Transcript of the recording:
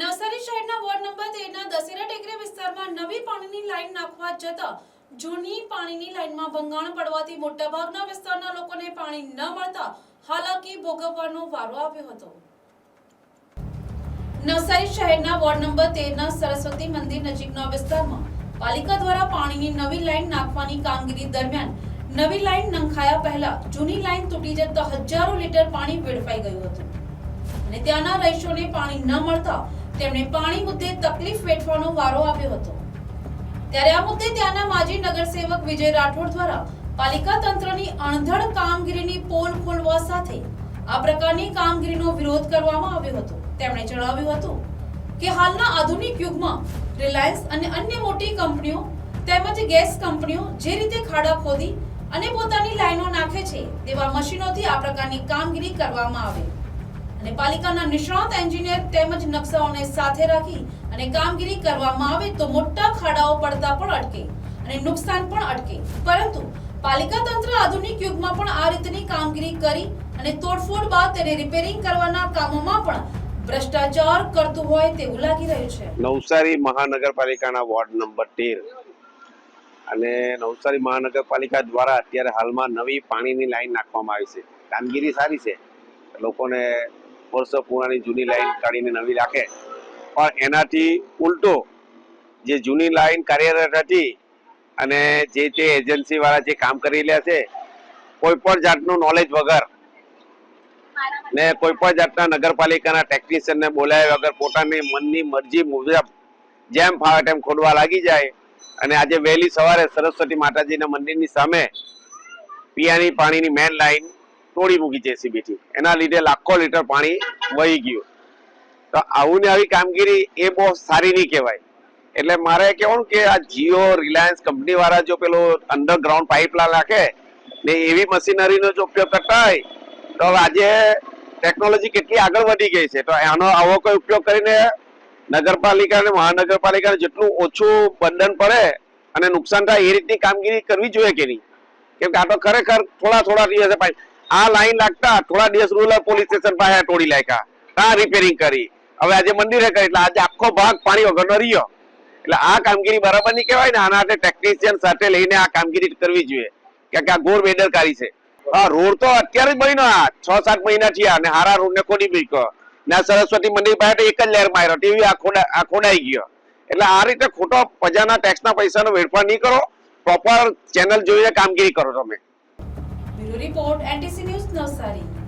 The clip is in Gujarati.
નવસારી શહેરના વોર્ડ નંબર તેરના દશેરા ટેકરી વિસ્તારમાં નવી પાણીની લાઈન નાખવા જતા જૂની પાણીની લાઈનમાં ભંગાણ પડવાથી મોટાભાગના વિસ્તારના લોકોને પાણી ન મળતા હાલાકી ભોગવવાનો વારો આવ્યો હતો. નવસારી શહેરના વોર્ડ નંબર તેરના સરસ્વતી મંદિર નજીકના વિસ્તારમાં પાલિકા દ્વારા પાણીની નવી લાઈન નાખવાની કામગીરી દરમિયાન નવી લાઈન નંખાયા પહેલા જૂની લાઈન તૂટી જતા હજારો લીટર પાણી વેડફાઈ ગયું હતું. અને ત્યાંના રહીશોને પાણી ન મળતા તેમણે પાણી મુદ્દે તકલીફ વેઠવાનો વારો આવ્યો હતો. ત્યારે આ મુદ્દે ત્યાંના માજી નગરસેવક વિજય રાઠોડ દ્વારા પાલિકા તંત્રની અણધડ કામગીરીની પોલ ખોલવા સાથે આ પ્રકારની કામગીરીનો વિરોધ કરવામાં આવ્યો હતો. તેમણે જણાવ્યું હતું કે હાલના આધુનિક યુગમાં રિલાયન્સ અને અન્ય મોટી કંપનીઓ તેમજ ગેસ કંપનીઓ જે રીતે ખાડા ખોદી અને પોતાની લાઈનો નાખે છે તેવા મશીનોથી આ પ્રકારની કામગીરી કરવામાં આવે. અને પાલિકાના નિષ્ણાત એન્જિનિયર તેમજ નકશાઓને સાથે રાખી અને કામગીરી કરવામાં આવે તો મોટા ખાડાઓ પડતા પણ અટકે અને નુકસાન પણ અટકે. પરંતુ પાલિકા તંત્ર આધુનિક યુગમાં પણ આ રીતની કામગીરી કરી અને તોડફોડ બાદ તેને રિપેરિંગ કરવાના કામોમાં પણ ભ્રષ્ટાચાર કરતું હોય તેવું લાગી રહ્યું છે. નવસારી મહાનગરપાલિકાના વોર્ડ નંબર તેર. અને નવસારી મહાનગરપાલિકા દ્વારા અત્યારે હાલમાં નવી પાણીની લાઈન નાખવામાં આવી છે. કામગીરી સારી છે. લોકોને વર્ષો પુરાણી જૂની લાઈન કાઢીને નવી રાખે. પણ એનાથી ઉલટો જે જૂની લાઈન કાર્યરત હતી અને જે તે એજન્સી વાળા જે કામ કરી રહ્યા છે, કોઈ પણ જાતનું નોલેજ વગર ને કોઈ પણ જાતના નગરપાલિકાના ટેકનિશિયનને બોલાવ્યા વગર પોતાની મનની મરજી મુજબ જેમ ફાવે તેમ ખોદવા લાગી જાય. અને આજે વહેલી સવારે સરસ્વતી માતાજીના મંદિરની સામે પીવાની પાણીની મેન લાઈન તોડી મૂકી JCB થી. એના લીધે લાખો લીટર પાણી વહી ગયું. તો આવું ને આવી કામગીરી એ બહુ સારી નહીં કહેવાય. એટલે મારે કહેવાનું કે આ જીઓ રિલાયન્સ કંપની વાળા જો પેલો અંડરગ્રાઉન્ડ પાઇપલાઇન નાખે ને એવી મશીનરીનો જો ઉપયોગ કરતા હોય, તો આજે ટેકનોલોજી કેટલી આગળ વધી ગઈ છે. તો આનો આવો કોઈ ઉપયોગ કરીને નગરપાલિકા અને મહાનગરપાલિકાને જેટલું ઓછું બંધન પડે અને નુકસાન થાય એ રીતની કામગીરી કરવી જોઈએ કે નહીં? કેમ કે આ તો ખરેખર થોડા થોડા દિવસે પાછી આ લાઈન લાગતા થોડા દિવસ રૂરલ પોલીસ સ્ટેશન પાસે તોડી લાગ્યા. ત્યાં રિપેરિંગ કરી. હવે આજે મંદિરે કરી. એટલે આજે આખો ભાગ પાણી વગરનો રહ્યો. એટલે આ કામગીરી બરાબર નહીં કહેવાય ને, આના ટેકનિશિયન સાથે લઈને આ કામગીરી કરવી જોઈએ. કારણ કે આ ઘોર બેદરકારી છે. હા રોડ તો અત્યારે જ બન્યો આ. છ સાત મહિના થયા અને હારા રોડ ને કોડી મૂક્યો. ને આ સરસ્વતી મંદિર પાસે એક જ લહેર માર્યો. ટીવી આ ખોડા, આ ખોડાઈ ગયો. એટલે આ રીતે ખોટો પ્રજાના ટેક્સના પૈસાનો વેડફાટ નહીં કરો. પ્રોપર ચેનલ જોઈને કામગીરી કરો તમે. Bureau Report, NTC News, Navsari.